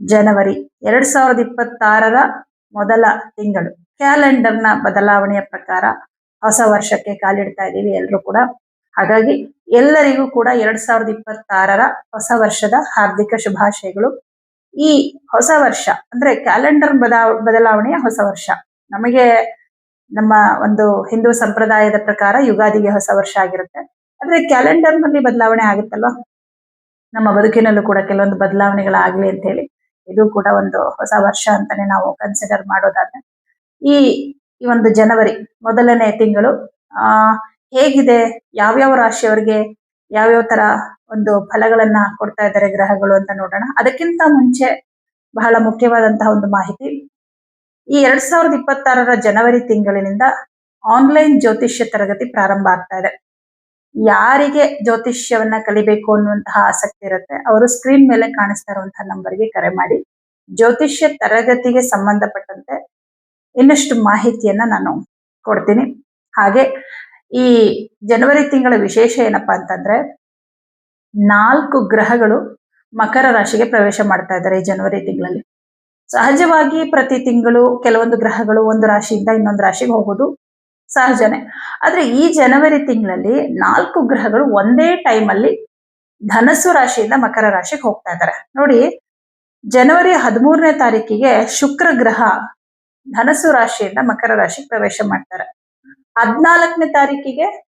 ಜನವರಿ ಎರಡ್ ಸಾವಿರದ ಇಪ್ಪತ್ತಾರರ ಮೊದಲ ತಿಂಗಳು. ಕ್ಯಾಲೆಂಡರ್ನ ಬದಲಾವಣೆಯ ಪ್ರಕಾರ ಹೊಸ ವರ್ಷಕ್ಕೆ ಕಾಲಿಡ್ತಾ ಇದ್ದೀವಿ ಎಲ್ಲರೂ ಕೂಡ. ಹಾಗಾಗಿ ಎಲ್ಲರಿಗೂ ಕೂಡ ಎರಡ್ ಸಾವಿರದ ಇಪ್ಪತ್ತಾರರ ಹೊಸ ವರ್ಷದ ಹಾರ್ದಿಕ ಶುಭಾಶಯಗಳು. ಈ ಹೊಸ ವರ್ಷ ಅಂದ್ರೆ ಕ್ಯಾಲೆಂಡರ್ ಬದಾ, ಬದಲಾವಣೆಯ ಹೊಸ ವರ್ಷ. ನಮಗೆ ನಮ್ಮ ಒಂದು ಹಿಂದೂ ಸಂಪ್ರದಾಯದ ಪ್ರಕಾರ ಯುಗಾದಿಗೆ ಹೊಸ ವರ್ಷ ಆಗಿರುತ್ತೆ. ಆದ್ರೆ ಕ್ಯಾಲೆಂಡರ್ನಲ್ಲಿ ಬದಲಾವಣೆ ಆಗುತ್ತಲ್ವಾ? ನಮ್ಮ ಬದುಕಿನಲ್ಲೂ ಕೂಡ ಕೆಲವೊಂದು ಬದಲಾವಣೆಗಳಾಗ್ಲಿ ಅಂತ ಹೇಳಿ. ಇದು ಕೂಡ ಒಂದು ಹೊಸ ವರ್ಷ ಅಂತಾನೆ ನಾವು ಕನ್ಸಿಡರ್ ಮಾಡೋದಾದ್ರೆ. ಈ ಈ ಒಂದು ಜನವರಿ ಮೊದಲನೇ ತಿಂಗಳು, ಆ, ಹೇಗಿದೆ? ಯಾವ್ಯಾವ ರಾಶಿಯವರಿಗೆ ಯಾವ್ಯಾವ ತರ ಒಂದು ಫಲಗಳನ್ನ ಕೊಡ್ತಾ ಇದ್ದಾರೆ ಗ್ರಹಗಳು ಅಂತ ನೋಡೋಣ. ಅದಕ್ಕಿಂತ ಮುಂಚೆ ಬಹಳ ಮುಖ್ಯವಾದಂತಹ ಒಂದು ಮಾಹಿತಿ. ಈ ಎರಡ್ ಸಾವಿರದ ಇಪ್ಪತ್ತಾರರ ಜನವರಿ ತಿಂಗಳಿನಿಂದ ಆನ್ಲೈನ್ ಜ್ಯೋತಿಷ್ಯ ತರಗತಿ ಪ್ರಾರಂಭ ಆಗ್ತಾ ಇದೆ. ಯಾರಿಗೆ ಜ್ಯೋತಿಷ್ಯವನ್ನ ಕಲಿಬೇಕು ಅನ್ನುವಂತಹ ಆಸಕ್ತಿ ಇರುತ್ತೆ, ಅವರು ಸ್ಕ್ರೀನ್ ಮೇಲೆ ಕಾಣಿಸ್ತಾ ಇರುವಂತಹ ನಂಬರ್ಗೆ ಕರೆ ಮಾಡಿ. ಜ್ಯೋತಿಷ್ಯ ತರಗತಿಗೆ ಸಂಬಂಧಪಟ್ಟಂತೆ ಇನ್ನಷ್ಟು ಮಾಹಿತಿಯನ್ನ ನಾನು ಕೊಡ್ತೀನಿ. ಹಾಗೆ ಈ ಜನವರಿ ತಿಂಗಳ ವಿಶೇಷ ಏನಪ್ಪಾ ಅಂತಂದ್ರೆ ನಾಲ್ಕು ಗ್ರಹಗಳು ಮಕರ ರಾಶಿಗೆ ಪ್ರವೇಶ ಮಾಡ್ತಾ ಇದ್ದಾರೆ ಈ ಜನವರಿ ತಿಂಗಳಲ್ಲಿ. ಸಹಜವಾಗಿ ಪ್ರತಿ ತಿಂಗಳು ಕೆಲವೊಂದು ಗ್ರಹಗಳು ಒಂದು ರಾಶಿಯಿಂದ ಇನ್ನೊಂದು ರಾಶಿಗೆ ಹೋಗೋದು ಸಹಜನೆ. ಆದ್ರೆ ಈ ಜನವರಿ ತಿಂಗಳಲ್ಲಿ ನಾಲ್ಕು ಗ್ರಹಗಳು ಒಂದೇ ಟೈಮ್ ಅಲ್ಲಿ ಧನಸ್ಸು ರಾಶಿಯಿಂದ ಮಕರ ರಾಶಿಗೆ ಹೋಗ್ತಾ ಇದ್ದಾರೆ. ನೋಡಿ ಜನವರಿ ಹದಿಮೂರನೇ ತಾರೀಕಿಗೆ ಶುಕ್ರ ಗ್ರಹ ಧನಸು ರಾಶಿಯಿಂದ ಮಕರ ರಾಶಿ ಪ್ರವೇಶ ಮಾಡ್ತಾರೆ. ಹದಿನಾಲ್ಕನೇ ತಾರೀಕಿಗೆ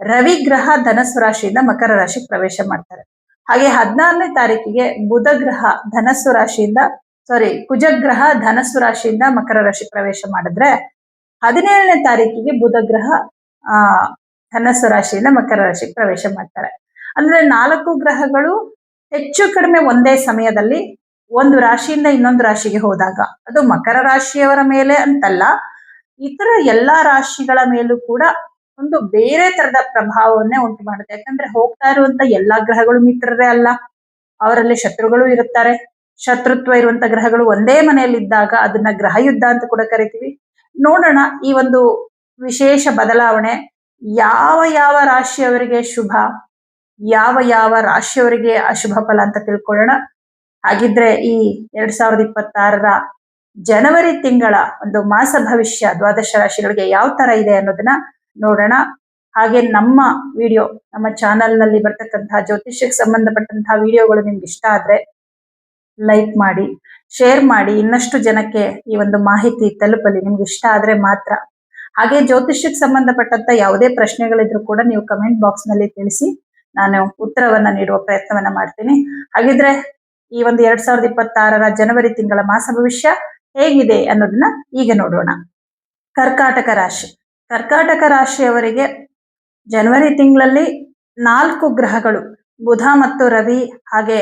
ರವಿ ಗ್ರಹ ಧನಸ್ಸು ರಾಶಿಯಿಂದ ಮಕರ ರಾಶಿ ಪ್ರವೇಶ ಮಾಡ್ತಾರೆ. ಹಾಗೆ ಹದಿನಾರನೇ ತಾರೀಕಿಗೆ ಬುಧ ಗ್ರಹ ಧನಸ್ಸು ರಾಶಿಯಿಂದ ಸಾರಿ ಕುಜಗ್ರಹ ಧನಸ್ಸು ರಾಶಿಯಿಂದ ಮಕರ ರಾಶಿ ಪ್ರವೇಶ ಮಾಡಿದ್ರೆ ಹದಿನೇಳನೇ ತಾರೀಕಿಗೆ ಬುಧ ಗ್ರಹ, ಆ, ಧನಸ್ಸು ರಾಶಿಯಿಂದ ಮಕರ ರಾಶಿ ಪ್ರವೇಶ ಮಾಡ್ತಾರೆ. ಅಂದ್ರೆ ನಾಲ್ಕು ಗ್ರಹಗಳು ಹೆಚ್ಚು ಕಡಿಮೆ ಒಂದೇ ಸಮಯದಲ್ಲಿ ಒಂದು ರಾಶಿಯಿಂದ ಇನ್ನೊಂದು ರಾಶಿಗೆ ಹೋದಾಗ, ಅದು ಮಕರ ರಾಶಿಯವರ ಮೇಲೆ ಅಂತಲ್ಲ, ಇತರ ಎಲ್ಲಾ ರಾಶಿಗಳ ಮೇಲೂ ಕೂಡ ಒಂದು ಬೇರೆ ತರದ ಪ್ರಭಾವವನ್ನೇ ಉಂಟು ಮಾಡುತ್ತೆ. ಯಾಕಂದ್ರೆ ಹೋಗ್ತಾ ಇರುವಂತ ಎಲ್ಲಾ ಗ್ರಹಗಳು ಮಿತ್ರರೇ ಅಲ್ಲ. ಅವರಲ್ಲಿ ಶತ್ರುಗಳು ಇರುತ್ತಾರೆ. ಶತ್ರುತ್ವ ಇರುವಂತ ಗ್ರಹಗಳು ಒಂದೇ ಮನೆಯಲ್ಲಿ ಇದ್ದಾಗ ಅದನ್ನ ಗ್ರಹ ಯುದ್ಧ ಅಂತ ಕೂಡ ಕರಿತೀವಿ. ನೋಡೋಣ ಈ ಒಂದು ವಿಶೇಷ ಬದಲಾವಣೆ ಯಾವ ಯಾವ ರಾಶಿಯವರಿಗೆ ಶುಭ, ಯಾವ ಯಾವ ರಾಶಿಯವರಿಗೆ ಅಶುಭ ಫಲ ಅಂತ ತಿಳ್ಕೊಳ್ಳೋಣ. ಹಾಗಿದ್ರೆ ಈ ಎರಡ್ ಸಾವಿರದ ಇಪ್ಪತ್ತಾರರ ಜನವರಿ ತಿಂಗಳ ಒಂದು ಮಾಸ ಭವಿಷ್ಯ ದ್ವಾದಶ ರಾಶಿಗಳಿಗೆ ಯಾವ ತರ ಇದೆ ಅನ್ನೋದನ್ನ ನೋಡೋಣ. ಹಾಗೆ ನಮ್ಮ ವಿಡಿಯೋ, ನಮ್ಮ ಚಾನೆಲ್ನಲ್ಲಿ ಬರ್ತಕ್ಕಂತಹ ಜ್ಯೋತಿಷ್ಯಕ್ಕೆ ಸಂಬಂಧಪಟ್ಟಂತಹ ವಿಡಿಯೋಗಳು ನಿಮ್ಗೆ ಇಷ್ಟ ಆದ್ರೆ ಲೈಕ್ ಮಾಡಿ ಶೇರ್ ಮಾಡಿ, ಇನ್ನಷ್ಟು ಜನಕ್ಕೆ ಈ ಒಂದು ಮಾಹಿತಿ ತಲುಪಲಿ. ನಿಮ್ಗೆ ಇಷ್ಟ ಆದ್ರೆ ಮಾತ್ರ. ಹಾಗೆ ಜ್ಯೋತಿಷ್ಯಕ್ಕೆ ಸಂಬಂಧಪಟ್ಟಂತ ಯಾವುದೇ ಪ್ರಶ್ನೆಗಳಿದ್ರು ಕೂಡ ನೀವು ಕಮೆಂಟ್ ಬಾಕ್ಸ್ನಲ್ಲಿ ತಿಳಿಸಿ, ನಾನು ಉತ್ತರವನ್ನ ನೀಡುವ ಪ್ರಯತ್ನವನ್ನ ಮಾಡ್ತೀನಿ. ಹಾಗಿದ್ರೆ ಈ ಒಂದು ಎರಡ್ ಸಾವಿರದ ಇಪ್ಪತ್ತಾರರ ಜನವರಿ ತಿಂಗಳ ಮಾಸ ಭವಿಷ್ಯ ಹೇಗಿದೆ ಅನ್ನೋದನ್ನ ಈಗ ನೋಡೋಣ. ಕರ್ಕಾಟಕ ರಾಶಿ. ಕರ್ಕಾಟಕ ರಾಶಿಯವರಿಗೆ ಜನವರಿ ತಿಂಗಳಲ್ಲಿ ನಾಲ್ಕು ಗ್ರಹಗಳು, ಬುಧ ಮತ್ತು ರವಿ ಹಾಗೆ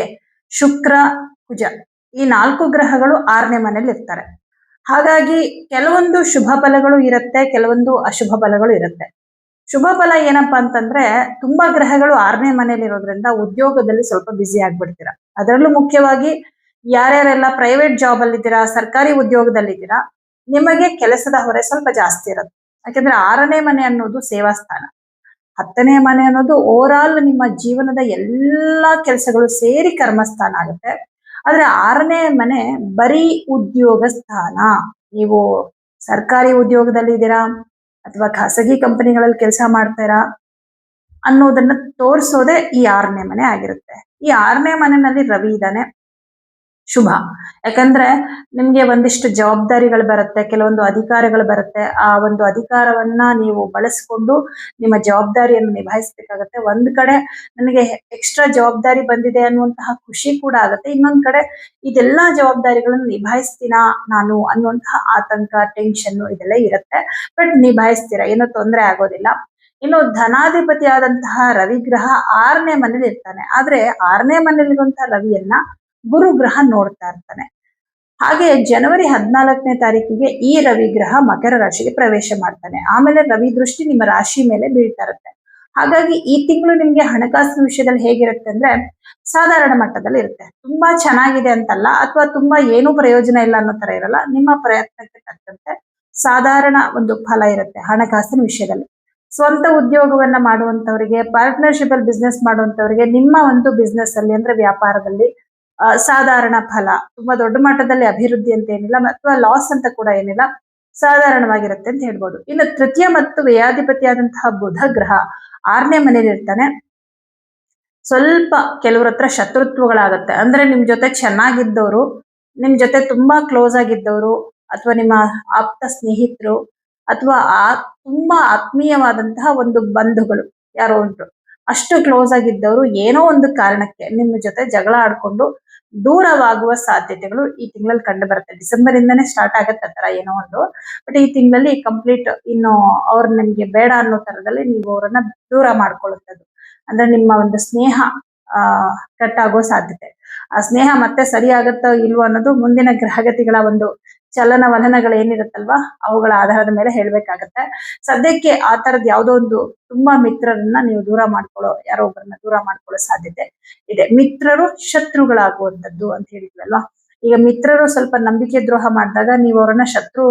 ಶುಕ್ರ, ಕುಜ. ಈ ನಾಲ್ಕು ಗ್ರಹಗಳು ಆರನೇ ಮನೆಯಲ್ಲಿ ಇರ್ತಾರೆ. ಹಾಗಾಗಿ ಕೆಲವೊಂದು ಶುಭ ಫಲಗಳು ಇರುತ್ತೆ, ಕೆಲವೊಂದು ಅಶುಭ ಫಲಗಳು ಇರುತ್ತೆ. ಶುಭ ಫಲ ಏನಪ್ಪಾ ಅಂತಂದ್ರೆ ತುಂಬಾ ಗ್ರಹಗಳು ಆರನೇ ಮನೆಯಲ್ಲಿ ಇರೋದ್ರಿಂದ ಉದ್ಯೋಗದಲ್ಲಿ ಸ್ವಲ್ಪ ಬ್ಯುಸಿ ಆಗ್ಬಿಡ್ತೀರ. ಅದರಲ್ಲೂ ಮುಖ್ಯವಾಗಿ ಯಾರ್ಯಾರೆಲ್ಲ ಪ್ರೈವೇಟ್ ಜಾಬ್ ಅಲ್ಲಿದ್ದೀರಾ, ಸರ್ಕಾರಿ ಉದ್ಯೋಗದಲ್ಲಿದ್ದೀರಾ, ನಿಮಗೆ ಕೆಲಸದ ಹೊರೆ ಸ್ವಲ್ಪ ಜಾಸ್ತಿ ಇರುತ್ತೆ. ಯಾಕೆಂದ್ರೆ ಆರನೇ ಮನೆ ಅನ್ನೋದು ಸೇವಾ ಸ್ಥಾನ. ಹತ್ತನೇ ಮನೆ ಅನ್ನೋದು ಓವರ್ ಆಲ್ ನಿಮ್ಮ ಜೀವನದ ಎಲ್ಲಾ ಕೆಲಸಗಳು ಸೇರಿ ಕರ್ಮಸ್ಥಾನ ಆಗುತ್ತೆ. ಆದ್ರೆ ಆರನೇ ಮನೆ ಬರೀ ಉದ್ಯೋಗ ಸ್ಥಾನ. ನೀವು ಸರ್ಕಾರಿ ಉದ್ಯೋಗದಲ್ಲಿ ಇದ್ದೀರಾ ಅಥವಾ ಖಾಸಗಿ ಕಂಪನಿಗಳಲ್ಲಿ ಕೆಲಸ ಮಾಡ್ತೀರಾ ಅನ್ನೋದನ್ನ ತೋರಿಸೋದೇ ಈ ಆರನೇ ಮನೆ ಆಗಿರುತ್ತೆ. ಈ ಆರನೇ ಮನೆಯಲ್ಲಿ ರವಿ ಇದ್ದಾನೆ. ಶುಭ. ಯಾಕಂದ್ರೆ ನಿಮ್ಗೆ ಒಂದಿಷ್ಟು ಜವಾಬ್ದಾರಿಗಳು ಬರುತ್ತೆ, ಕೆಲವೊಂದು ಅಧಿಕಾರಗಳು ಬರುತ್ತೆ. ಆ ಒಂದು ಅಧಿಕಾರವನ್ನ ನೀವು ಬಳಸ್ಕೊಂಡು ನಿಮ್ಮ ಜವಾಬ್ದಾರಿಯನ್ನು ನಿಭಾಯಿಸ್ಬೇಕಾಗತ್ತೆ. ಒಂದ್ ಕಡೆ ನನಗೆ ಎಕ್ಸ್ಟ್ರಾ ಜವಾಬ್ದಾರಿ ಬಂದಿದೆ ಅನ್ನುವಂತಹ ಖುಷಿ ಕೂಡ ಆಗುತ್ತೆ. ಇನ್ನೊಂದ್ ಕಡೆ ಇದೆಲ್ಲಾ ಜವಾಬ್ದಾರಿಗಳನ್ನು ನಿಭಾಯಿಸ್ತೀನಾ ನಾನು ಅನ್ನುವಂತಹ ಆತಂಕ ಟೆನ್ಷನ್ ಇದೆಲ್ಲ ಇರುತ್ತೆ. ಬಟ್ ನಿಭಾಯಿಸ್ತೀರಾ? ಏನೋ ತೊಂದರೆ ಆಗೋದಿಲ್ಲ. ಇನ್ನು ಧನಾಧಿಪತಿ ಆದಂತಹ ರವಿಗ್ರಹ ಆರನೇ ಮನೇಲಿ ಇರ್ತಾನೆ. ಆದ್ರೆ ಆರನೇ ಮನೇಲಿರುವಂತಹ ರವಿಯನ್ನ ಗುರು ಗ್ರಹ ನೋಡ್ತಾ ಇರ್ತಾನೆ. ಹಾಗೆ ಜನವರಿ ಹದಿನಾಲ್ಕನೇ ತಾರೀಕಿಗೆ ಈ ರವಿ ಗ್ರಹ ಮಕರ ರಾಶಿಗೆ ಪ್ರವೇಶ ಮಾಡ್ತಾನೆ. ಆಮೇಲೆ ರವಿ ದೃಷ್ಟಿ ನಿಮ್ಮ ರಾಶಿ ಮೇಲೆ ಬೀಳ್ತಾ ಇರುತ್ತೆ. ಹಾಗಾಗಿ ಈ ತಿಂಗಳು ನಿಮ್ಗೆ ಹಣಕಾಸಿನ ವಿಷಯದಲ್ಲಿ ಹೇಗಿರುತ್ತೆ ಅಂದ್ರೆ ಸಾಧಾರಣ ಮಟ್ಟದಲ್ಲಿ ಇರುತ್ತೆ. ತುಂಬಾ ಚೆನ್ನಾಗಿದೆ ಅಂತಲ್ಲ, ಅಥವಾ ತುಂಬಾ ಏನೂ ಪ್ರಯೋಜನ ಇಲ್ಲ ಅನ್ನೋ ತರ ಇರಲ್ಲ, ನಿಮ್ಮ ಪ್ರಯತ್ನಕ್ಕೆ ತಕ್ಕಂತೆ ಸಾಧಾರಣ ಒಂದು ಫಲ ಇರುತ್ತೆ ಹಣಕಾಸಿನ ವಿಷಯದಲ್ಲಿ. ಸ್ವಂತ ಉದ್ಯೋಗವನ್ನ ಮಾಡುವಂತವರಿಗೆ ಪಾರ್ಟ್ನರ್ಶಿಪ್ ಅಲ್ಲಿ ಬಿಸ್ನೆಸ್ ಮಾಡುವಂತವರಿಗೆ ನಿಮ್ಮ ಒಂದು ಬಿಸ್ನೆಸ್ ಅಲ್ಲಿ ಅಂದ್ರೆ ವ್ಯಾಪಾರದಲ್ಲಿ ಸಾಧಾರಣ ಫಲ. ತುಂಬಾ ದೊಡ್ಡ ಮಟ್ಟದಲ್ಲಿ ಅಭಿವೃದ್ಧಿ ಅಂತ ಏನಿಲ್ಲ ಅಥವಾ ಲಾಸ್ ಅಂತ ಕೂಡ ಏನಿಲ್ಲ, ಸಾಧಾರಣವಾಗಿರುತ್ತೆ ಅಂತ ಹೇಳ್ಬೋದು. ಇನ್ನು ತೃತೀಯ ಮತ್ತು ವ್ಯಯಾಧಿಪತಿಯಾದಂತಹ ಬುಧ ಗ್ರಹ ಆರನೇ ಮನೇಲಿ ಇರ್ತಾನೆ. ಸ್ವಲ್ಪ ಕೆಲವ್ರ ಹತ್ರ ಶತ್ರುತ್ವಗಳಾಗತ್ತೆ. ಅಂದ್ರೆ ನಿಮ್ ಜೊತೆ ಚೆನ್ನಾಗಿದ್ದವರು, ನಿಮ್ ಜೊತೆ ತುಂಬಾ ಕ್ಲೋಸ್ ಆಗಿದ್ದವರು, ಅಥವಾ ನಿಮ್ಮ ಆಪ್ತ ಸ್ನೇಹಿತರು, ಅಥವಾ ತುಂಬಾ ಆತ್ಮೀಯವಾದಂತಹ ಒಂದು ಬಂಧುಗಳು. ಯಾರೋ ಉಂಟು ಅಷ್ಟು ಕ್ಲೋಸ್ ಆಗಿದ್ದವರು ಏನೋ ಒಂದು ಕಾರಣಕ್ಕೆ ನಿಮ್ಮ ಜೊತೆ ಜಗಳ ಆಡ್ಕೊಂಡು ದೂರವಾಗುವ ಸಾಧ್ಯತೆಗಳು ಈ ತಿಂಗಳಲ್ಲಿ ಕಂಡು ಬರುತ್ತೆ. ಡಿಸೆಂಬರ್ ಇಂದನೇ ಸ್ಟಾರ್ಟ್ ಆಗತ್ತೆ ತರ ಏನೋ ಒಂದು. ಬಟ್ ಈ ತಿಂಗಳಲ್ಲಿ ಕಂಪ್ಲೀಟ್ ಇನ್ನು ಅವ್ರು ನಿಮ್ಗೆ ಬೇಡ ಅನ್ನೋ ತರದಲ್ಲಿ ನೀವು ಅವರನ್ನ ದೂರ ಮಾಡ್ಕೊಳ್ಳುತ್ತದೆ ಅಂದ್ರೆ ನಿಮ್ಮ ಒಂದು ಸ್ನೇಹ, ಆ ಆಗೋ ಸಾಧ್ಯತೆ. ಆ ಸ್ನೇಹ ಮತ್ತೆ ಸರಿ ಆಗತ್ತೋ ಇಲ್ವೋ ಅನ್ನೋದು ಮುಂದಿನ ಗ್ರಹಗತಿಗಳ ಒಂದು ಚಲನವಲನಗಳು ಏನಿರುತ್ತಲ್ವಾ? ಅವುಗಳ ಆಧಾರದ ಮೇಲೆ ಹೇಳ್ಬೇಕಾಗತ್ತೆ. ಸದ್ಯಕ್ಕೆ ಆ ತರದ್ ಯಾವುದೋ ಒಂದು ತುಂಬಾ ಮಿತ್ರರನ್ನ ನೀವು ದೂರ ಮಾಡ್ಕೊಳ್ಳೋ, ಯಾರೋ ಒಬ್ಬರನ್ನ ದೂರ ಮಾಡ್ಕೊಳ್ಳೋ ಸಾಧ್ಯತೆ ಇದೆ. ಮಿತ್ರರು ಶತ್ರುಗಳಾಗುವಂತದ್ದು ಅಂತ ಹೇಳಿದ್ವಲ್ವಾ? ಈಗ ಮಿತ್ರರು ಸ್ವಲ್ಪ ನಂಬಿಕೆ ದ್ರೋಹ ಮಾಡಿದಾಗ ನೀವು ಅವರನ್ನ ಶತ್ರು,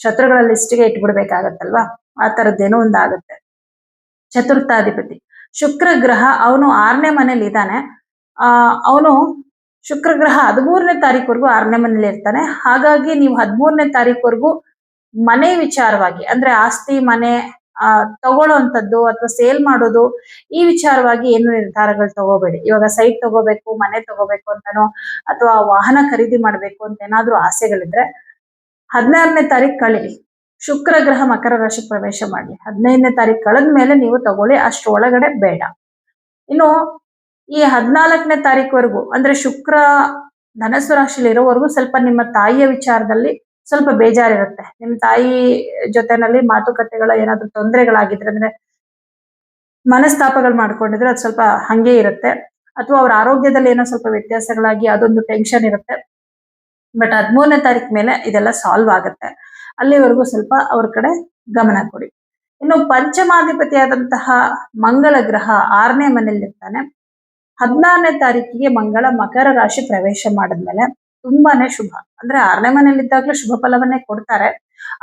ಶತ್ರುಗಳ ಲಿಸ್ಟ್ಗೆ ಇಟ್ಬಿಡ್ಬೇಕಾಗತ್ತಲ್ವಾ? ಆ ತರದ್ದೇನೋ ಒಂದು ಆಗುತ್ತೆ ಚತುರ್ಥಾಧಿಪತಿ. ಶುಕ್ರ ಗ್ರಹ ಅವನು ಆರನೇ ಮನೇಲಿ ಇದ್ದಾನೆ ಆ, ಅವನು ಶುಕ್ರ ಗ್ರಹ ಹದಿಮೂರನೇ ತಾರೀಕುವರೆಗೂ ಆರನೇ ಮನೇಲಿ ಇರ್ತಾನೆ. ಹಾಗಾಗಿ ನೀವು ಹದಿಮೂರನೇ ತಾರೀಕುವರೆಗೂ ಮನೆ ವಿಚಾರವಾಗಿ, ಅಂದ್ರೆ ಆಸ್ತಿ, ಮನೆ, ಆ ತಗೊಳ್ಳೋಂಥದ್ದು ಅಥವಾ ಸೇಲ್ ಮಾಡೋದು, ಈ ವಿಚಾರವಾಗಿ ಏನು ನಿರ್ಧಾರಗಳು ತಗೋಬೇಡಿ. ಇವಾಗ ಸೈಟ್ ತಗೋಬೇಕು, ಮನೆ ತಗೋಬೇಕು ಅಂತಾನೋ, ಅಥವಾ ವಾಹನ ಖರೀದಿ ಮಾಡ್ಬೇಕು ಅಂತ ಏನಾದ್ರೂ ಆಸೆಗಳಿದ್ರೆ ಹದಿನಾರನೇ ತಾರೀಕು ಕಳೀರಿ ಶುಕ್ರ ಗ್ರಹ ಮಕರ ರಾಶಿ ಪ್ರವೇಶ ಮಾಡಲಿ ಹದಿನೈದನೇ ತಾರೀಕು ಕಳೆದ ಮೇಲೆ ನೀವು ತಗೊಳ್ಳಿ, ಅಷ್ಟು ಒಳಗಡೆ ಬೇಡ. ಇನ್ನು ಈ ಹದಿನಾಲ್ಕನೇ ತಾರೀಕುವರೆಗೂ, ಅಂದ್ರೆ ಶುಕ್ರ ಧನಸ್ಸು ರಾಶಿಲಿ ಇರೋವರೆಗೂ ಸ್ವಲ್ಪ ನಿಮ್ಮ ತಾಯಿಯ ವಿಚಾರದಲ್ಲಿ ಸ್ವಲ್ಪ ಬೇಜಾರಿರುತ್ತೆ. ನಿಮ್ಮ ತಾಯಿ ಜೊತೆನಲ್ಲಿ ಮಾತುಕತೆಗಳ ಏನಾದ್ರು ತೊಂದರೆಗಳಾಗಿದ್ರೆ, ಅಂದ್ರೆ ಮನಸ್ತಾಪಗಳು ಮಾಡ್ಕೊಂಡಿದ್ರೆ ಅದು ಸ್ವಲ್ಪ ಹಂಗೆ ಇರುತ್ತೆ. ಅಥವಾ ಅವ್ರ ಆರೋಗ್ಯದಲ್ಲಿ ಏನೋ ಸ್ವಲ್ಪ ವ್ಯತ್ಯಾಸಗಳಾಗಿ ಅದೊಂದು ಟೆನ್ಷನ್ ಇರುತ್ತೆ. ಬಟ್ ಹದಿಮೂರನೇ ತಾರೀಕು ಮೇಲೆ ಇದೆಲ್ಲ ಸಾಲ್ವ್ ಆಗುತ್ತೆ. ಅಲ್ಲಿವರೆಗೂ ಸ್ವಲ್ಪ ಅವ್ರ ಕಡೆ ಗಮನ ಕೊಡಿ. ಇನ್ನು ಪಂಚಮಾಧಿಪತಿಯಾದಂತಹ ಮಂಗಳ ಗ್ರಹ ಆರನೇ ಮನೆಯಲ್ಲಿರ್ತಾನೆ. ಹದಿನಾರನೇ ತಾರೀಕಿಗೆ ಮಂಗಳ ಮಕರ ರಾಶಿ ಪ್ರವೇಶ ಮಾಡಿದ್ಮೇಲೆ ತುಂಬಾನೇ ಶುಭ. ಅಂದ್ರೆ ಆರನೇ ಮನೆಯಲ್ಲಿದ್ದಾಗ್ಲೂ ಶುಭ ಫಲವನ್ನೇ ಕೊಡ್ತಾರೆ.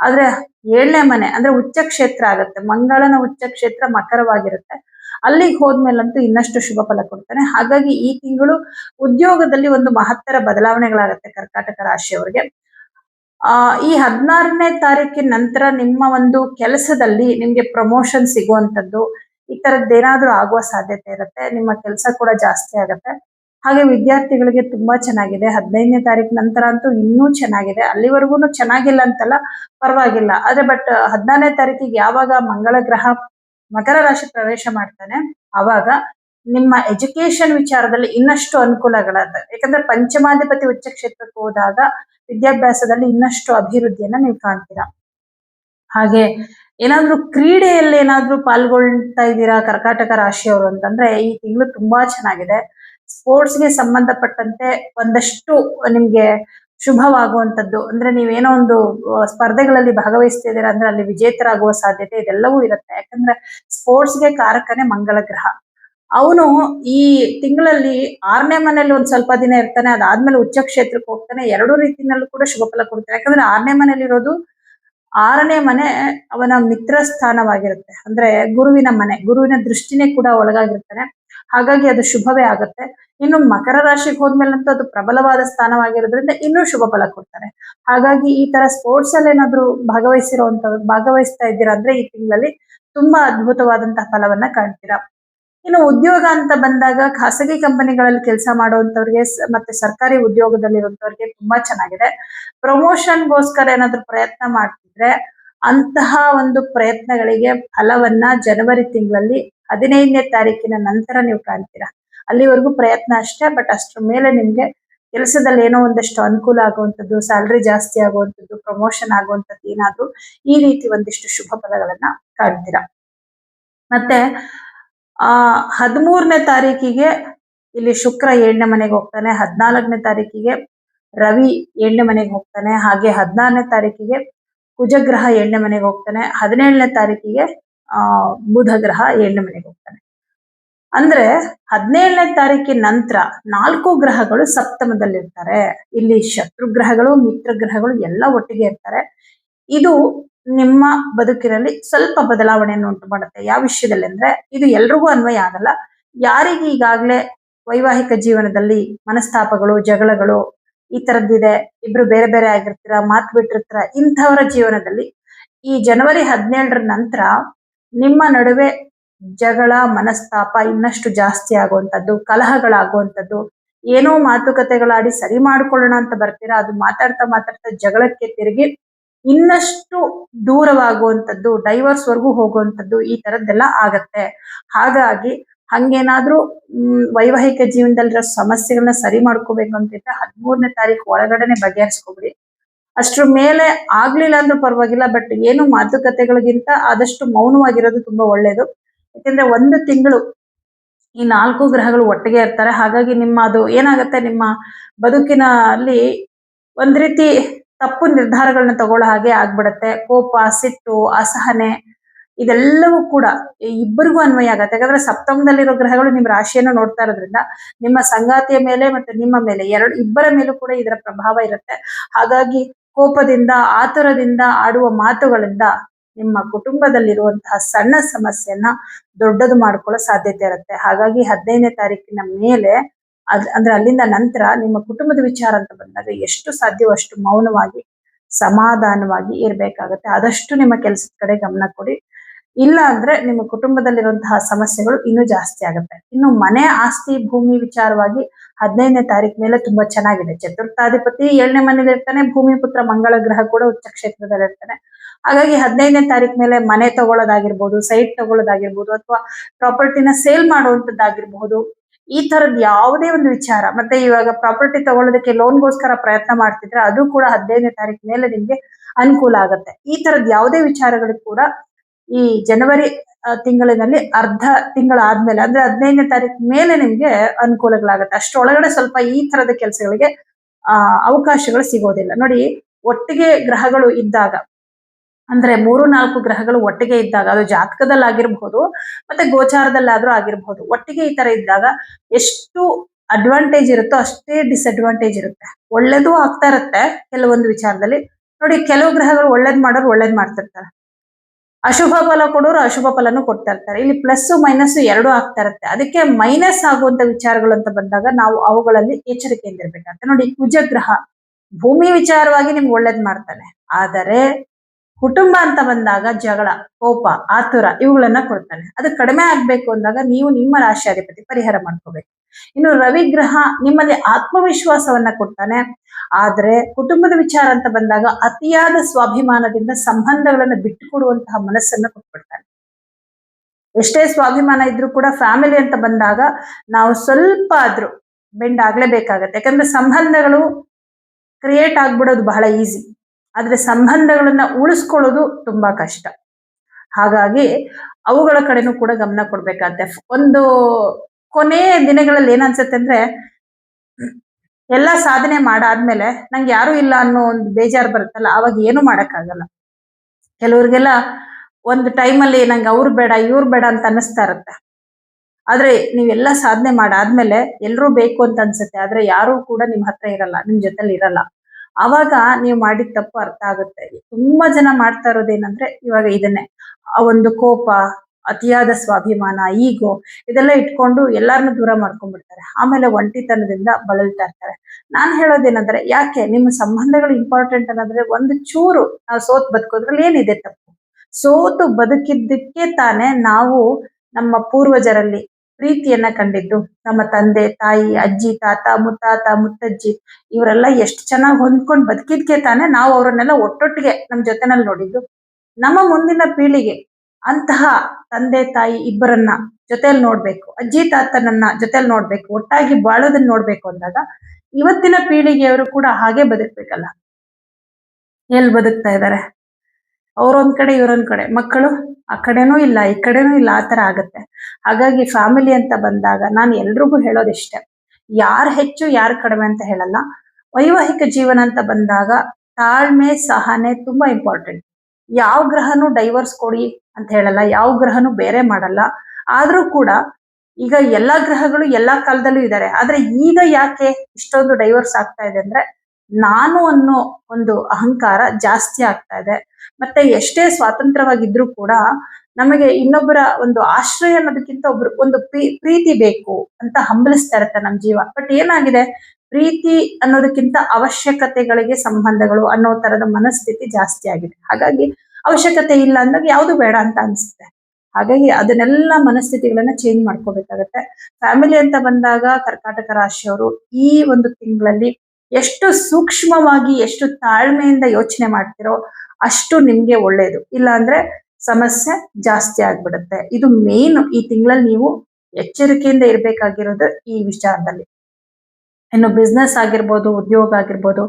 ಆದ್ರೆ ಏಳನೇ ಮನೆ, ಅಂದ್ರೆ ಉಚ್ಚ ಕ್ಷೇತ್ರ ಆಗುತ್ತೆ. ಮಂಗಳನ ಉಚ್ಚ ಕ್ಷೇತ್ರ ಮಕರವಾಗಿರುತ್ತೆ. ಅಲ್ಲಿಗೆ ಹೋದ್ಮೇಲಂತೂ ಇನ್ನಷ್ಟು ಶುಭ ಫಲ ಕೊಡ್ತಾನೆ ಹಾಗಾಗಿ ಈ ತಿಂಗಳು ಉದ್ಯೋಗದಲ್ಲಿ ಒಂದು ಮಹತ್ತರ ಬದಲಾವಣೆಗಳಾಗತ್ತೆ ಕರ್ಕಾಟಕ ರಾಶಿಯವರಿಗೆ. ಆ, ಈ ಹದಿನಾರನೇ ತಾರೀಕಿನ ನಂತರ ನಿಮ್ಮ ಒಂದು ಕೆಲಸದಲ್ಲಿ ನಿಮ್ಗೆ ಪ್ರಮೋಷನ್ ಸಿಗುವಂತದ್ದು ಈ ತರದ್ದೇನಾದ್ರೂ ಆಗುವ ಸಾಧ್ಯತೆ ಇರುತ್ತೆ, ನಿಮ್ಮ ಕೆಲಸ ಕೂಡ ಜಾಸ್ತಿ ಆಗುತ್ತೆ. ಹಾಗೆ ವಿದ್ಯಾರ್ಥಿಗಳಿಗೆ ತುಂಬಾ ಚೆನ್ನಾಗಿದೆ. ಹದಿನೈದನೇ ತಾರೀಕು ನಂತರ ಅಂತೂ ಇನ್ನೂ ಚೆನ್ನಾಗಿದೆ. ಅಲ್ಲಿವರೆಗೂ ಚೆನ್ನಾಗಿಲ್ಲ ಅಂತಲ್ಲ ಪರವಾಗಿಲ್ಲ. ಆದ್ರೆ ಬಟ್ ಹದಿನಾರನೇ ತಾರೀಕಿಗೆ ಯಾವಾಗ ಮಂಗಳ ಗ್ರಹ ಮಕರ ರಾಶಿ ಪ್ರವೇಶ ಮಾಡ್ತಾನೆ ಅವಾಗ ನಿಮ್ಮ ಎಜುಕೇಶನ್ ವಿಚಾರದಲ್ಲಿ ಇನ್ನಷ್ಟು ಅನುಕೂಲಗಳಾದ, ಯಾಕಂದ್ರೆ ಪಂಚಮಾಧಿಪತಿ ಉಚ್ಚ ಕ್ಷೇತ್ರಕ್ಕೆ ಹೋದಾಗ ವಿದ್ಯಾಭ್ಯಾಸದಲ್ಲಿ ಇನ್ನಷ್ಟು ಅಭಿವೃದ್ಧಿಯನ್ನ ನೀವು ಕಾಣ್ತೀರಾ. ಹಾಗೆ ಏನಾದ್ರೂ ಕ್ರೀಡೆಯಲ್ಲಿ ಏನಾದ್ರೂ ಪಾಲ್ಗೊಳ್ತಾ ಇದ್ದೀರಾ ಕರ್ಕಾಟಕ ರಾಶಿಯವರು ಅಂತಂದ್ರೆ ಈ ತಿಂಗಳು ತುಂಬಾ ಚೆನ್ನಾಗಿದೆ. ಸ್ಪೋರ್ಟ್ಸ್ಗೆ ಸಂಬಂಧಪಟ್ಟಂತೆ ಒಂದಷ್ಟು ನಿಮ್ಗೆ ಶುಭವಾಗುವಂತದ್ದು ಅಂದ್ರೆ ನೀವೇನೋ ಒಂದು ಸ್ಪರ್ಧೆಗಳಲ್ಲಿ ಭಾಗವಹಿಸ್ತಾ ಇದ್ದೀರಾ ಅಂದ್ರೆ ಅಲ್ಲಿ ವಿಜೇತರಾಗುವ ಸಾಧ್ಯತೆ ಇದೆಲ್ಲವೂ ಇರುತ್ತೆ. ಯಾಕಂದ್ರೆ ಸ್ಪೋರ್ಟ್ಸ್ಗೆ ಕಾರಕನೇ ಮಂಗಳ ಗ್ರಹ. ಅವನು ಈ ತಿಂಗಳಲ್ಲಿ ಆರನೇ ಮನೆಯಲ್ಲಿ ಒಂದ್ ಸ್ವಲ್ಪ ದಿನ ಇರ್ತಾನೆ, ಅದಾದ್ಮೇಲೆ ಉಚ್ಚ ಕ್ಷೇತ್ರಕ್ಕೆ ಹೋಗ್ತಾನೆ, ಎರಡೂ ರೀತಿನಲ್ಲೂ ಕೂಡ ಶುಭ ಫಲ ಕೊಡ್ತಾನೆ. ಯಾಕಂದ್ರೆ ಆರನೇ ಮನೇಲಿ ಇರೋದು ಆರನೇ ಮನೆ ಅವನ ಮಿತ್ರ ಸ್ಥಾನವಾಗಿರುತ್ತೆ. ಅಂದ್ರೆ ಗುರುವಿನ ಮನೆ, ಗುರುವಿನ ದೃಷ್ಟಿನೇ ಕೂಡ ಒಳಗಾಗಿರ್ತಾನೆ. ಹಾಗಾಗಿ ಅದು ಶುಭವೇ ಆಗುತ್ತೆ. ಇನ್ನು ಮಕರ ರಾಶಿಗೆ ಹೋದ್ಮೇಲಂತೂ ಅದು ಪ್ರಬಲವಾದ ಸ್ಥಾನವಾಗಿರೋದ್ರಿಂದ ಇನ್ನೂ ಶುಭ ಫಲ ಕೊಡ್ತಾರೆ. ಹಾಗಾಗಿ ಈ ತರ ಸ್ಪೋರ್ಟ್ಸ್ ಅಲ್ಲಿ ಏನಾದ್ರು ಭಾಗವಹಿಸಿರುವಂತ ಭಾಗವಹಿಸ್ತಾ ಇದ್ದೀರಾ ಅಂದ್ರೆ ಈ ತಿಂಗಳಲ್ಲಿ ತುಂಬಾ ಅದ್ಭುತವಾದಂತಹ ಫಲವನ್ನ ಕಾಣ್ತೀರಾ. ಇನ್ನು ಉದ್ಯೋಗ ಅಂತ ಬಂದಾಗ ಖಾಸಗಿ ಕಂಪನಿಗಳಲ್ಲಿ ಕೆಲಸ ಮಾಡುವಂತವ್ರಿಗೆ ಮತ್ತೆ ಸರ್ಕಾರಿ ಉದ್ಯೋಗದಲ್ಲಿರುವಂತವ್ರಿಗೆ ತುಂಬಾ ಚೆನ್ನಾಗಿದೆ. ಪ್ರಮೋಷನ್ಗೋಸ್ಕರ ಏನಾದ್ರು ಪ್ರಯತ್ನ ಮಾಡ್ತಿದ್ರೆ ಅಂತಹ ಒಂದು ಪ್ರಯತ್ನಗಳಿಗೆ ಫಲವನ್ನ ಜನವರಿ ತಿಂಗಳಲ್ಲಿ ಹದಿನೈದನೇ ತಾರೀಕಿನ ನಂತರ ನೀವು ಕಾಣ್ತೀರಾ. ಅಲ್ಲಿವರೆಗೂ ಪ್ರಯತ್ನ ಅಷ್ಟೇ, ಬಟ್ ಅಷ್ಟರ ಮೇಲೆ ನಿಮ್ಗೆ ಕೆಲಸದಲ್ಲಿ ಏನೋ ಒಂದಷ್ಟು ಅನುಕೂಲ ಆಗುವಂಥದ್ದು, ಸ್ಯಾಲ್ರಿ ಜಾಸ್ತಿ ಆಗುವಂಥದ್ದು, ಪ್ರಮೋಷನ್ ಆಗುವಂಥದ್ದು ಏನಾದ್ರು ಈ ರೀತಿ ಒಂದಿಷ್ಟು ಶುಭ ಫಲಗಳನ್ನ ಕಾಣ್ತೀರಾ. ಮತ್ತೆ ಆ ಹದಿಮೂರನೇ ತಾರೀಕಿಗೆ ಇಲ್ಲಿ ಶುಕ್ರ ಏಳನೇ ಮನೆಗೆ ಹೋಗ್ತಾನೆ, ಹದಿನಾಲ್ಕನೇ ತಾರೀಕಿಗೆ ರವಿ ಏಳನೇ ಮನೆಗೆ ಹೋಗ್ತಾನೆ, ಹಾಗೆ ಹದಿನಾರನೇ ತಾರೀಕಿಗೆ ಕುಜಗ್ರಹ ಏಳನೇ ಮನೆಗೆ ಹೋಗ್ತಾನೆ, ಹದಿನೇಳನೇ ತಾರೀಕಿಗೆ ಆ ಬುಧ ಗ್ರಹ ಏಳನೇ ಮನೆಗೆ ಹೋಗ್ತಾನೆ. ಅಂದ್ರೆ ಹದಿನೇಳನೇ ತಾರೀಕಿನ ನಂತರ ನಾಲ್ಕು ಗ್ರಹಗಳು ಸಪ್ತಮದಲ್ಲಿರ್ತಾರೆ. ಇಲ್ಲಿ ಶತ್ರು ಗ್ರಹಗಳು ಮಿತ್ರ ಗ್ರಹಗಳು ಎಲ್ಲ ಒಟ್ಟಿಗೆ ಇರ್ತಾರೆ. ಇದು ನಿಮ್ಮ ಬದುಕಿನಲ್ಲಿ ಸ್ವಲ್ಪ ಬದಲಾವಣೆಯನ್ನು ಉಂಟು ಮಾಡುತ್ತೆ ಯಾವ ವಿಷಯದಲ್ಲಿ ಅಂದ್ರೆ ಇದು ಎಲ್ರಿಗೂ ಅನ್ವಯ ಆಗಲ್ಲ. ಯಾರಿಗೆ ಈಗಾಗಲೇ ವೈವಾಹಿಕ ಜೀವನದಲ್ಲಿ ಮನಸ್ತಾಪಗಳು, ಜಗಳಗಳು ಈ ತರದ್ದಿದೆ, ಇಬ್ರು ಬೇರೆ ಬೇರೆ ಆಗಿರ್ತೀರ, ಮಾತು ಬಿಟ್ಟಿರ್ತೀರ, ಇಂಥವರ ಜೀವನದಲ್ಲಿ ಈ ಜನವರಿ ಹದಿನೇಳರ ನಂತರ ನಿಮ್ಮ ನಡುವೆ ಜಗಳ, ಮನಸ್ತಾಪ ಇನ್ನಷ್ಟು ಜಾಸ್ತಿ ಆಗುವಂಥದ್ದು, ಕಲಹಗಳಾಗುವಂಥದ್ದು, ಏನೋ ಮಾತುಕತೆಗಳಾಡಿ ಸರಿ ಮಾಡ್ಕೊಳ್ಳೋಣ ಅಂತ ಬರ್ತೀರಾ, ಅದು ಮಾತಾಡ್ತಾ ಮಾತಾಡ್ತಾ ಜಗಳಕ್ಕೆ ತಿರುಗಿ ಇನ್ನಷ್ಟು ದೂರವಾಗುವಂಥದ್ದು ಡೈವರ್ಸ್ ವರ್ಗೂ ಹೋಗುವಂಥದ್ದು ಈ ತರದ್ದೆಲ್ಲ ಆಗತ್ತೆ. ಹಾಗಾಗಿ ಹಂಗೇನಾದ್ರೂ ವೈವಾಹಿಕ ಜೀವನದಲ್ಲಿರೋ ಸಮಸ್ಯೆಗಳನ್ನ ಸರಿ ಮಾಡ್ಕೋಬೇಕು ಅಂತಿದ್ರೆ ಹದಿಮೂರನೇ ತಾರೀಕು ಒಳಗಡೆನೆ ಬಗೆಹರಿಸ್ಕೊಬಿಡಿ. ಅಷ್ಟ್ರ ಮೇಲೆ ಆಗ್ಲಿಲ್ಲ ಅಂದ್ರೂ ಪರವಾಗಿಲ್ಲ ಬಟ್ ಏನು ಮಾತುಕತೆಗಳಿಗಿಂತ ಆದಷ್ಟು ಮೌನವಾಗಿರೋದು ತುಂಬಾ ಒಳ್ಳೇದು. ಯಾಕಂದ್ರೆ ಒಂದು ತಿಂಗಳು ಈ ನಾಲ್ಕು ಗ್ರಹಗಳು ಒಟ್ಟಿಗೆ ಇರ್ತಾರೆ. ಹಾಗಾಗಿ ನಿಮ್ಮ ಅದು ಏನಾಗುತ್ತೆ, ನಿಮ್ಮ ಬದುಕಿನಲ್ಲಿ ಒಂದ್ ರೀತಿ ತಪ್ಪು ನಿರ್ಧಾರಗಳನ್ನ ತಗೊಳ್ಳೋ ಹಾಗೆ ಆಗ್ಬಿಡತ್ತೆ. ಕೋಪ, ಸಿಟ್ಟು, ಅಸಹನೆ ಇದೆಲ್ಲವೂ ಕೂಡ ಇಬ್ಬರಿಗೂ ಅನ್ವಯ ಆಗತ್ತೆ. ಯಾಕಂದ್ರೆ ಸಪ್ತಮದಲ್ಲಿರೋ ಗ್ರಹಗಳು ನಿಮ್ಮ ರಾಶಿಯನ್ನು ನೋಡ್ತಾ ಇರೋದ್ರಿಂದ ನಿಮ್ಮ ಸಂಗಾತಿಯ ಮೇಲೆ ಮತ್ತೆ ನಿಮ್ಮ ಮೇಲೆ ಎರಡು, ಇಬ್ಬರ ಮೇಲೂ ಕೂಡ ಇದರ ಪ್ರಭಾವ ಇರುತ್ತೆ. ಹಾಗಾಗಿ ಕೋಪದಿಂದ, ಆತುರದಿಂದ ಆಡುವ ಮಾತುಗಳಿಂದ ನಿಮ್ಮ ಕುಟುಂಬದಲ್ಲಿರುವಂತಹ ಸಣ್ಣ ಸಮಸ್ಯೆಯನ್ನ ದೊಡ್ಡದು ಮಾಡ್ಕೊಳ್ಳೋ ಸಾಧ್ಯತೆ ಇರುತ್ತೆ. ಹಾಗಾಗಿ ಹದಿನೈದನೇ ತಾರೀಕಿನ ಮೇಲೆ ಅದ್ ಅಂದ್ರೆ ಅಲ್ಲಿಂದ ನಂತರ ನಿಮ್ಮ ಕುಟುಂಬದ ವಿಚಾರ ಅಂತ ಬಂದಾಗ ಎಷ್ಟು ಸಾಧ್ಯವೋ ಅಷ್ಟು ಮೌನವಾಗಿ, ಸಮಾಧಾನವಾಗಿ ಇರ್ಬೇಕಾಗತ್ತೆ. ಆದಷ್ಟು ನಿಮ್ಮ ಕೆಲಸದ ಕಡೆ ಗಮನ ಕೊಡಿ. ಇಲ್ಲ ಅಂದ್ರೆ ನಿಮ್ಮ ಕುಟುಂಬದಲ್ಲಿರುವಂತಹ ಸಮಸ್ಯೆಗಳು ಇನ್ನೂ ಜಾಸ್ತಿ ಆಗುತ್ತೆ. ಇನ್ನು ಮನೆ ಆಸ್ತಿ, ಭೂಮಿ ವಿಚಾರವಾಗಿ ಹದಿನೈದನೇ ತಾರೀಕು ಮೇಲೆ ತುಂಬಾ ಚೆನ್ನಾಗಿದೆ. ಚತುರ್ಥಾಧಿಪತಿ ಏಳನೇ ಮನೇಲಿ ಇರ್ತಾನೆ ಭೂಮಿ ಪುತ್ರ ಮಂಗಳ ಗ್ರಹ ಕೂಡ ಉಚ್ಚ ಕ್ಷೇತ್ರದಲ್ಲಿ ಇರ್ತಾನೆ ಹಾಗಾಗಿ ಹದಿನೈದನೇ ತಾರೀಕು ಮೇಲೆ ಮನೆ ತಗೊಳ್ಳೋದಾಗಿರ್ಬೋದು ಸೈಟ್ ತಗೊಳ್ಳೋದಾಗಿರ್ಬೋದು, ಅಥವಾ ಪ್ರಾಪರ್ಟಿನ ಸೇಲ್ ಮಾಡುವಂತದ್ದಾಗಿರ್ಬಹುದು ಈ ತರದ್ ಯಾವುದೇ ಒಂದು ವಿಚಾರ, ಮತ್ತೆ ಇವಾಗ ಪ್ರಾಪರ್ಟಿ ತಗೊಳ್ಳೋದಕ್ಕೆ ಲೋನ್ಗೋಸ್ಕರ ಪ್ರಯತ್ನ ಮಾಡ್ತಿದ್ರೆ ಅದು ಕೂಡ ಹದಿನೈದನೇ ತಾರೀಕು ಮೇಲೆ ನಿಮ್ಗೆ ಅನುಕೂಲ ಆಗುತ್ತೆ. ಈ ತರದ್ ಯಾವುದೇ ವಿಚಾರಗಳು ಕೂಡ ಈ ಜನವರಿ ತಿಂಗಳಿನಲ್ಲಿ ಅರ್ಧ ತಿಂಗಳ ಆದ್ಮೇಲೆ, ಅಂದ್ರೆ ಹದಿನೈದನೇ ತಾರೀಕು ಮೇಲೆ ನಿಮ್ಗೆ ಅನುಕೂಲಗಳಾಗತ್ತೆ. ಅಷ್ಟೊಳಗಡೆ ಸ್ವಲ್ಪ ಈ ತರದ ಕೆಲಸಗಳಿಗೆ ಅವಕಾಶಗಳು ಸಿಗೋದಿಲ್ಲ. ನೋಡಿ, ಒಟ್ಟಿಗೆ ಗ್ರಹಗಳು ಇದ್ದಾಗ ಅಂದ್ರೆ ಮೂರು ನಾಲ್ಕು ಗ್ರಹಗಳು ಒಟ್ಟಿಗೆ ಇದ್ದಾಗ ಅದು ಜಾತಕದಲ್ಲಿ ಆಗಿರ್ಬಹುದು ಮತ್ತೆ ಗೋಚಾರದಲ್ಲಾದ್ರೂ ಆಗಿರ್ಬಹುದು. ಒಟ್ಟಿಗೆ ಈ ತರ ಇದ್ದಾಗ ಎಷ್ಟು ಅಡ್ವಾಂಟೇಜ್ ಇರುತ್ತೋ ಅಷ್ಟೇ ಡಿಸ್ಅಡ್ವಾಂಟೇಜ್ ಇರುತ್ತೆ. ಒಳ್ಳೇದು ಆಗ್ತಾ ಇರುತ್ತೆ ಕೆಲವೊಂದು ವಿಚಾರದಲ್ಲಿ. ನೋಡಿ, ಕೆಲವು ಗ್ರಹಗಳು ಒಳ್ಳೇದ್ ಮಾಡೋರು ಒಳ್ಳೇದ್ ಮಾಡ್ತಿರ್ತಾರೆ. ಅಶುಭ ಫಲ ಕೊಡೋರು ಅಶುಭ ಫಲನು ಕೊಡ್ತಾ ಇರ್ತಾರೆ. ಇಲ್ಲಿ ಪ್ಲಸ್ ಮೈನಸ್ ಎರಡು ಆಗ್ತಾ ಇರುತ್ತೆ. ಅದಕ್ಕೆ ಮೈನಸ್ ಆಗುವಂತ ವಿಚಾರಗಳು ಅಂತ ಬಂದಾಗ ನಾವು ಅವುಗಳಲ್ಲಿ ಎಚ್ಚರಿಕೆಯಿಂದ ಇರ್ಬೇಕಾಗುತ್ತೆ ನೋಡಿ, ಕುಜಗ್ರಹ ಭೂಮಿ ವಿಚಾರವಾಗಿ ನಿಮ್ಗೆ ಒಳ್ಳೇದ್ ಮಾಡ್ತಾನೆ. ಆದರೆ ಕುಟುಂಬ ಅಂತ ಬಂದಾಗ ಜಗಳ, ಕೋಪ, ಆತುರ ಇವುಗಳನ್ನ ಕೊಡ್ತಾನೆ. ಅದು ಕಡಿಮೆ ಆಗ್ಬೇಕು ಅಂದಾಗ ನೀವು ನಿಮ್ಮ ರಾಶಿಯಾಧಿಪತಿ ಪರಿಹಾರ ಮಾಡ್ಕೋಬೇಕು. ಇನ್ನು ರವಿ ಗ್ರಹ ನಿಮ್ಮಲ್ಲಿ ಆತ್ಮವಿಶ್ವಾಸವನ್ನ ಕೊಡ್ತಾನೆ. ಆದ್ರೆ ಕುಟುಂಬದ ವಿಚಾರ ಅಂತ ಬಂದಾಗ ಅತಿಯಾದ ಸ್ವಾಭಿಮಾನದಿಂದ ಸಂಬಂಧಗಳನ್ನ ಬಿಟ್ಟುಕೊಡುವಂತಹ ಮನಸ್ಸನ್ನ ಕೊಟ್ಬಿಡ್ತಾನೆ. ಎಷ್ಟೇ ಸ್ವಾಭಿಮಾನ ಇದ್ರೂ ಕೂಡ ಫ್ಯಾಮಿಲಿ ಅಂತ ಬಂದಾಗ ನಾವು ಸ್ವಲ್ಪ ಆದ್ರೂ ಬೆಂಡ್ ಆಗ್ಲೇಬೇಕಾಗತ್ತೆ. ಯಾಕಂದ್ರೆ ಸಂಬಂಧಗಳು ಕ್ರಿಯೇಟ್ ಆಗ್ಬಿಡೋದು ಬಹಳ ಈಸಿ. ಆದ್ರೆ ಸಂಬಂಧಗಳನ್ನ ಉಳಿಸ್ಕೊಳ್ಳೋದು ತುಂಬಾ ಕಷ್ಟ. ಹಾಗಾಗಿ ಅವುಗಳ ಕಡೆನೂ ಕೂಡ ಗಮನ ಕೊಡ್ಬೇಕಾಗತ್ತೆ ಒಂದು ಕೊನೆಯ ದಿನಗಳಲ್ಲಿ ಏನನ್ಸುತ್ತೆ ಅಂದ್ರೆ ಎಲ್ಲ ಸಾಧನೆ ಮಾಡಾದ್ಮೇಲೆ ನಂಗೆ ಯಾರು ಇಲ್ಲ ಅನ್ನೋ ಒಂದು ಬೇಜಾರು ಬರುತ್ತಲ್ಲ ಅವಾಗ ಏನು ಮಾಡೋಕ್ಕಾಗಲ್ಲ. ಕೆಲವ್ರಿಗೆಲ್ಲ ಒಂದು ಟೈಮಲ್ಲಿ ನಂಗೆ ಅವ್ರು ಬೇಡ, ಇವ್ರು ಬೇಡ ಅಂತ ಅನ್ನಿಸ್ತಾ ಇರುತ್ತೆ. ಆದ್ರೆ ನೀವೆಲ್ಲ ಸಾಧನೆ ಮಾಡಾದ್ಮೇಲೆ ಎಲ್ಲರೂ ಬೇಕು ಅಂತ ಅನ್ಸುತ್ತೆ, ಆದ್ರೆ ಯಾರು ಕೂಡ ನಿಮ್ ಹತ್ರ ಇರಲ್ಲ, ನಿಮ್ ಜೊತೆಲಿ ಇರಲ್ಲ. ಅವಾಗ ನೀವು ಮಾಡಿದ ತಪ್ಪು ಅರ್ಥ ಆಗುತ್ತೆ. ತುಂಬಾ ಜನ ಮಾಡ್ತಾ ಇರೋದೇನಂದ್ರೆ ಇವಾಗ ಇದನ್ನೇ. ಆ ಒಂದು ಕೋಪ, ಅತಿಯಾದ ಸ್ವಾಭಿಮಾನ, ಈಗೋ ಇದೆಲ್ಲ ಇಟ್ಕೊಂಡು ಎಲ್ಲಾರನ್ನು ದೂರ ಮಾಡ್ಕೊಂಡ್ಬಿಡ್ತಾರೆ. ಆಮೇಲೆ ಒಂಟಿತನದಿಂದ ಬಳಲ್ತಾ ಇರ್ತಾರೆ. ನಾನ್ ಹೇಳೋದೇನಂದ್ರೆ ಯಾಕೆ ನಿಮ್ಮ ಸಂಬಂಧಗಳು ಇಂಪಾರ್ಟೆಂಟ್ ಅನ್ನೋದ್ರೆ ಒಂದು ಚೂರು ನಾವು ಸೋತ್ ಬದುಕೋದ್ರಲ್ಲಿ ಏನಿದೆ ತಪ್ಪು? ಸೋತು ಬದುಕಿದ್ದಕ್ಕೆ ತಾನೇ ನಾವು ನಮ್ಮ ಪೂರ್ವಜರಲ್ಲಿ ಪ್ರೀತಿಯನ್ನ ಕಂಡಿದ್ದು. ನಮ್ಮ ತಂದೆ, ತಾಯಿ, ಅಜ್ಜಿ, ತಾತ, ಮುತ್ತಾತ, ಮುತ್ತಜ್ಜಿ ಇವರೆಲ್ಲ ಎಷ್ಟು ಚೆನ್ನಾಗಿ ಹೊಂದ್ಕೊಂಡು ಬದುಕಿದ್ಕೆ ತಾನೇ ನಾವು ಅವರನ್ನೆಲ್ಲ ಒಟ್ಟೊಟ್ಟಿಗೆ ನಮ್ಮ ಜೊತೆನಲ್ಲಿ ನೋಡಿದ್ದು. ನಮ್ಮ ಮುಂದಿನ ಪೀಳಿಗೆ ಅಂತಹ ತಂದೆ, ತಾಯಿ ಇಬ್ಬರನ್ನ ಜೊತೆಯಲ್ಲಿ ನೋಡ್ಬೇಕು, ಅಜ್ಜಿ, ತಾತನನ್ನ ಜೊತೆಲಿ ನೋಡ್ಬೇಕು, ಒಟ್ಟಾಗಿ ಬಾಳೋದನ್ನ ನೋಡ್ಬೇಕು ಅಂದಾಗ ಇವತ್ತಿನ ಪೀಳಿಗೆಯವರು ಕೂಡ ಹಾಗೆ ಬದುಕ್ಬೇಕಲ್ಲ. ಎಲ್ ಬದುಕ್ತಾ ಇದ್ದಾರೆ ಅವ್ರೊಂದ್ ಕಡೆ, ಇವ್ರೊಂದ್ ಕಡೆ. ಮಕ್ಕಳು ಆ ಕಡೆನೂ ಇಲ್ಲ, ಈ ಕಡೆನೂ ಇಲ್ಲ, ಆ ತರ ಆಗತ್ತೆ. ಹಾಗಾಗಿ ಫ್ಯಾಮಿಲಿ ಅಂತ ಬಂದಾಗ ನಾನು ಎಲ್ರಿಗೂ ಹೇಳೋದಿಷ್ಟೇ, ಯಾರು ಹೆಚ್ಚು, ಯಾರು ಕಡಿಮೆ ಅಂತ ಹೇಳಲ್ಲ. ವೈವಾಹಿಕ ಜೀವನ ಅಂತ ಬಂದಾಗ ತಾಳ್ಮೆ, ಸಹನೆ ತುಂಬಾ ಇಂಪಾರ್ಟೆಂಟ್ ಯಾವ ಗ್ರಹನೂ ಡೈವರ್ಸ್ ಕೊಡಿ ಅಂತ ಹೇಳಲ್ಲ, ಯಾವ ಗ್ರಹನೂ ಬೇರೆ ಮಾಡಲ್ಲ. ಆದ್ರೂ ಕೂಡ ಈಗ ಎಲ್ಲಾ ಗ್ರಹಗಳು ಎಲ್ಲಾ ಕಾಲದಲ್ಲೂ ಇದ್ದಾರೆ ಆದ್ರೆ ಈಗ ಯಾಕೆ ಇಷ್ಟೊಂದು ಡೈವರ್ಸ್ ಆಗ್ತಾ ಇದೆ ಅಂದ್ರೆ ನಾನು ಅನ್ನೋ ಒಂದು ಅಹಂಕಾರ ಜಾಸ್ತಿ ಆಗ್ತಾ ಇದೆ. ಮತ್ತೆ ಎಷ್ಟೇ ಸ್ವಾತಂತ್ರ್ಯವಾಗಿದ್ರು ಕೂಡ ನಮಗೆ ಇನ್ನೊಬ್ಬರ ಒಂದು ಆಶ್ರಯ ಅನ್ನೋದಕ್ಕಿಂತ ಒಬ್ರು ಒಂದು ಪ್ರೀ- ಪ್ರೀತಿ ಬೇಕು ಅಂತ ಹಂಬಲಿಸ್ತಾ ಇರುತ್ತೆ ನಮ್ಮ ಜೀವ. ಬಟ್ ಏನಾಗಿದೆ? ಪ್ರೀತಿ ಅನ್ನೋದಕ್ಕಿಂತ ಅವಶ್ಯಕತೆಗಳಿಗೆ ಸಂಬಂಧಗಳು ಅನ್ನೋ ತರದ ಮನಸ್ಥಿತಿ ಜಾಸ್ತಿ ಆಗಿದೆ. ಹಾಗಾಗಿ ಅವಶ್ಯಕತೆ ಇಲ್ಲ ಅಂದಾಗ ಯಾವುದು ಬೇಡ ಅಂತ ಅನ್ಸುತ್ತೆ. ಹಾಗಾಗಿ ಅದನ್ನೆಲ್ಲ ಮನಸ್ಥಿತಿಗಳನ್ನ ಚೇಂಜ್ ಮಾಡ್ಕೋಬೇಕಾಗತ್ತೆ. ಫ್ಯಾಮಿಲಿ ಅಂತ ಬಂದಾಗ ಕರ್ಕಾಟಕ ರಾಶಿಯವರು ಈ ಒಂದು ತಿಂಗಳಲ್ಲಿ ಎಷ್ಟು ಸೂಕ್ಷ್ಮವಾಗಿ, ಎಷ್ಟು ತಾಳ್ಮೆಯಿಂದ ಯೋಚನೆ ಮಾಡ್ತಿರೋ ಅಷ್ಟು ನಿಮ್ಗೆ ಒಳ್ಳೇದು. ಇಲ್ಲ ಅಂದ್ರೆ ಸಮಸ್ಯೆ ಜಾಸ್ತಿ ಆಗ್ಬಿಡುತ್ತೆ. ಇದು ಮೇನ್ ಈ ತಿಂಗಳಲ್ಲಿ ನೀವು ಎಚ್ಚರಿಕೆಯಿಂದ ಇರಬೇಕಾಗಿರೋದು ಈ ವಿಚಾರದಲ್ಲಿ. ಇನ್ನು ಬಿಸ್ನೆಸ್ ಆಗಿರ್ಬೋದು, ಉದ್ಯೋಗ ಆಗಿರ್ಬೋದು,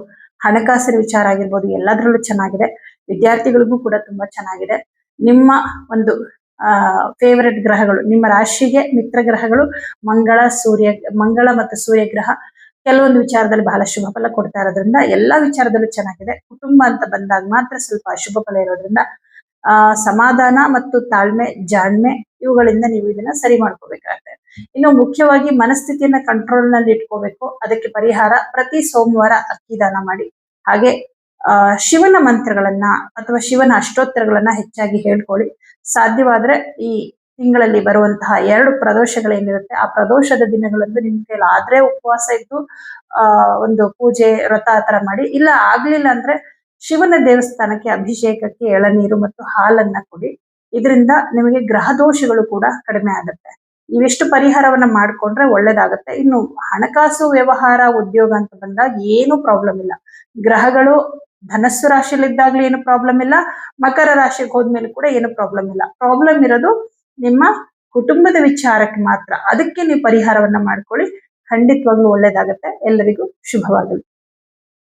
ಹಣಕಾಸಿನ ವಿಚಾರ ಆಗಿರ್ಬೋದು, ಎಲ್ಲದರಲ್ಲೂ ಚೆನ್ನಾಗಿದೆ. ವಿದ್ಯಾರ್ಥಿಗಳಿಗೂ ಕೂಡ ತುಂಬಾ ಚೆನ್ನಾಗಿದೆ. ನಿಮ್ಮ ಒಂದು ಫೇವರೆಟ್ ಗ್ರಹಗಳು, ನಿಮ್ಮ ರಾಶಿಗೆ ಮಿತ್ರ ಗ್ರಹಗಳು ಮಂಗಳ, ಸೂರ್ಯ, ಮಂಗಳ ಮತ್ತು ಸೂರ್ಯ ಗ್ರಹ ಕೆಲವೊಂದು ವಿಚಾರದಲ್ಲಿ ಬಹಳ ಶುಭ ಫಲ ಕೊಡ್ತಾ ಇರೋದ್ರಿಂದ ಎಲ್ಲಾ ವಿಚಾರದಲ್ಲೂ ಚೆನ್ನಾಗಿದೆ. ಕುಟುಂಬ ಅಂತ ಬಂದಾಗ ಮಾತ್ರ ಸ್ವಲ್ಪ ಅಶುಭ ಫಲ ಇರೋದ್ರಿಂದ, ಆ, ಸಮಾಧಾನ ಮತ್ತು ತಾಳ್ಮೆ, ಜಾಣ್ಮೆ ಇವುಗಳಿಂದ ನೀವು ಇದನ್ನ ಸರಿ ಮಾಡ್ಕೋಬೇಕಾಗತ್ತೆ. ಇನ್ನು ಮುಖ್ಯವಾಗಿ ಮನಸ್ಥಿತಿಯನ್ನ ಕಂಟ್ರೋಲ್ನಲ್ಲಿ ಇಟ್ಕೋಬೇಕು. ಅದಕ್ಕೆ ಪರಿಹಾರ ಪ್ರತಿ ಸೋಮವಾರ ಅಕ್ಕಿ ದಾನ ಮಾಡಿ. ಹಾಗೆ ಶಿವನ ಮಂತ್ರಗಳನ್ನ ಅಥವಾ ಶಿವನ ಅಷ್ಟೋತ್ತರಗಳನ್ನ ಹೆಚ್ಚಾಗಿ ಹೇಳ್ಕೊಳ್ಳಿ. ಸಾಧ್ಯವಾದ್ರೆ ಈ ತಿಂಗಳಲ್ಲಿ ಬರುವಂತಹ ಎರಡು ಪ್ರದೋಷಗಳೇನಿರುತ್ತೆ ಆ ಪ್ರದೋಷದ ದಿನಗಳಂದು ನಿಮ್ ಕೈಲಿ ಆದ್ರೆ ಉಪವಾಸ ಇದ್ದು, ಆ, ಒಂದು ಪೂಜೆ, ವ್ರತ ಆತರ ತರ ಮಾಡಿ. ಇಲ್ಲ ಆಗ್ಲಿಲ್ಲ ಅಂದ್ರೆ ಶಿವನ ದೇವಸ್ಥಾನಕ್ಕೆ ಅಭಿಷೇಕಕ್ಕೆ ಎಳನೀರು ಮತ್ತು ಹಾಲನ್ನ ಕೊಡಿ. ಇದರಿಂದ ನಿಮಗೆ ಗ್ರಹ ದೋಷಗಳು ಕೂಡ ಕಡಿಮೆ ಆಗುತ್ತೆ. ಇವೆಷ್ಟು ಪರಿಹಾರವನ್ನ ಮಾಡ್ಕೊಂಡ್ರೆ ಒಳ್ಳೇದಾಗುತ್ತೆ. ಇನ್ನು ಹಣಕಾಸು ವ್ಯವಹಾರ, ಉದ್ಯೋಗ ಅಂತ ಬಂದಾಗ ಏನು ಪ್ರಾಬ್ಲಮ್ ಇಲ್ಲ. ಗ್ರಹಗಳು ಧನಸ್ಸು ರಾಶಿಯಲ್ಲಿದ್ದಾಗ್ಲೂ ಏನು ಪ್ರಾಬ್ಲಮ್ ಇಲ್ಲ. ಮಕರ ರಾಶಿಗೆ ಹೋದ್ಮೇಲೆ ಕೂಡ ಏನು ಪ್ರಾಬ್ಲಮ್ ಇಲ್ಲ. ಪ್ರಾಬ್ಲಮ್ ಇರೋದು ನಿಮ್ಮ ಕುಟುಂಬದ ವಿಚಾರಕ್ಕೆ ಮಾತ್ರ ಅದಕ್ಕೆ ನೀವು ಪರಿಹಾರವನ್ನ ಮಾಡ್ಕೊಳ್ಳಿ. ಖಂಡಿತವಾಗ್ಲೂ ಒಳ್ಳೇದಾಗತ್ತೆ. ಎಲ್ಲರಿಗೂ ಶುಭವಾಗಲಿ.